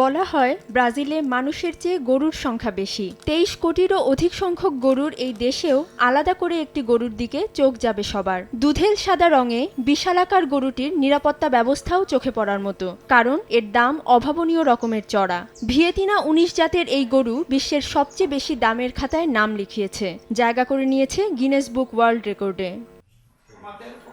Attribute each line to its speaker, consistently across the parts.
Speaker 1: বলা হয়, ব্রাজিলে মানুষের চেয়ে গরুর সংখ্যা বেশি। তেইশ কোটিরও অধিক সংখ্যক গরুর এই দেশেও আলাদা করে একটি গরুর দিকে চোখ যাবে সবার। দুধেল সাদা রঙে বিশালাকার গরুটির নিরাপত্তা ব্যবস্থাও চোখে পড়ার মতো, কারণ এর দাম অভাবনীয় রকমের চড়া। ভিয়েতিনা উনিশ জাতের এই গরু বিশ্বের সবচেয়ে বেশি দামের খাতায় নাম লিখিয়েছে, জায়গা করে নিয়েছে গিনেস বুক ওয়ার্ল্ড রেকর্ডে।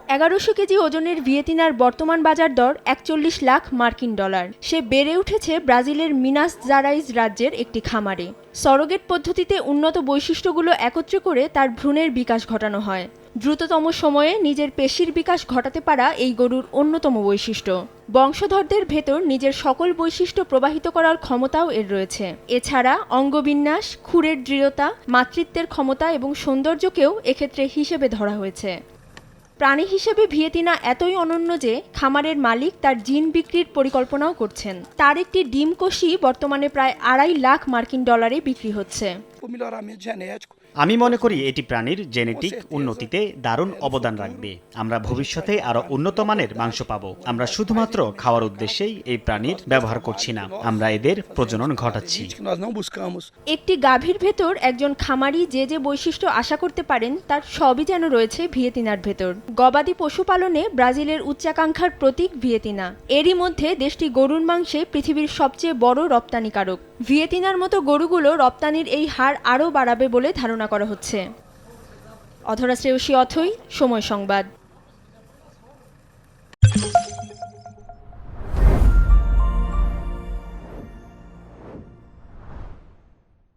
Speaker 1: এগারোশো কেজি ওজনের ভিয়েতিনার বর্তমান বাজার দর একচল্লিশ লাখ মার্কিন ডলার। সে বেড়ে উঠেছে ব্রাজিলের মিনাস জারাইজ রাজ্যের একটি খামারে। সরোগেট পদ্ধতিতে উন্নত বৈশিষ্ট্যগুলো একত্রে করে তার ভ্রূণের বিকাশ ঘটানো হয়। দ্রুততম সময়ে নিজের পেশির বিকাশ ঘটাতে পারা এই গরুর অন্যতম বৈশিষ্ট্য। বংশধরদের ভেতর নিজের সকল বৈশিষ্ট্য প্রবাহিত করার ক্ষমতাও এর রয়েছে। এছাড়া অঙ্গবিন্যাস, খুরের দৃঢ়তা, মাতৃত্বের ক্ষমতা এবং সৌন্দর্যকেও এক্ষেত্রে হিসেবে ধরা হয়েছে। প্রাণী হিসেবে ভিয়েতিনা এতই অনন্য যে খামারের মালিক তার জিন বিক্রির পরিকল্পনাও করছেন তার একটি ডিম কষি বর্তমানে প্রায় আড়াই লাখ মার্কিন ডলারে বিক্রি হচ্ছে.
Speaker 2: আমি মনে করি এটি প্রাণীর জেনেটিক উন্নতিতে দারুণ অবদান রাখবে। আমরা ভবিষ্যতে আরও উন্নত মানের মাংস পাবো। আমরা শুধুমাত্র খাওয়ার উদ্দেশ্যেই এই প্রাণীর ব্যবহার করছি না। আমরা এদের প্রজনন ঘটাচ্ছি.
Speaker 1: একটি গাভীর ভেতর একজন খামারি যে যে বৈশিষ্ট্য আশা করতে পারেন তার সবই যেন রয়েছে ভিয়েতিনার ভেতর। গবাদি পশুপালনে ব্রাজিলের উচ্চাকাঙ্ক্ষার প্রতীক ভিয়েতিনা। এরই মধ্যে দেশটি গরুর মাংসে পৃথিবীর সবচেয়ে বড় রপ্তানিকারক। ভিয়েতিনার মতো গরুগুলো রপ্তানির এই হার আরও বাড়াবে বলে ধারণা করা হচ্ছে। অধরা শ্রেয়সী অথই সময় সংবাদ।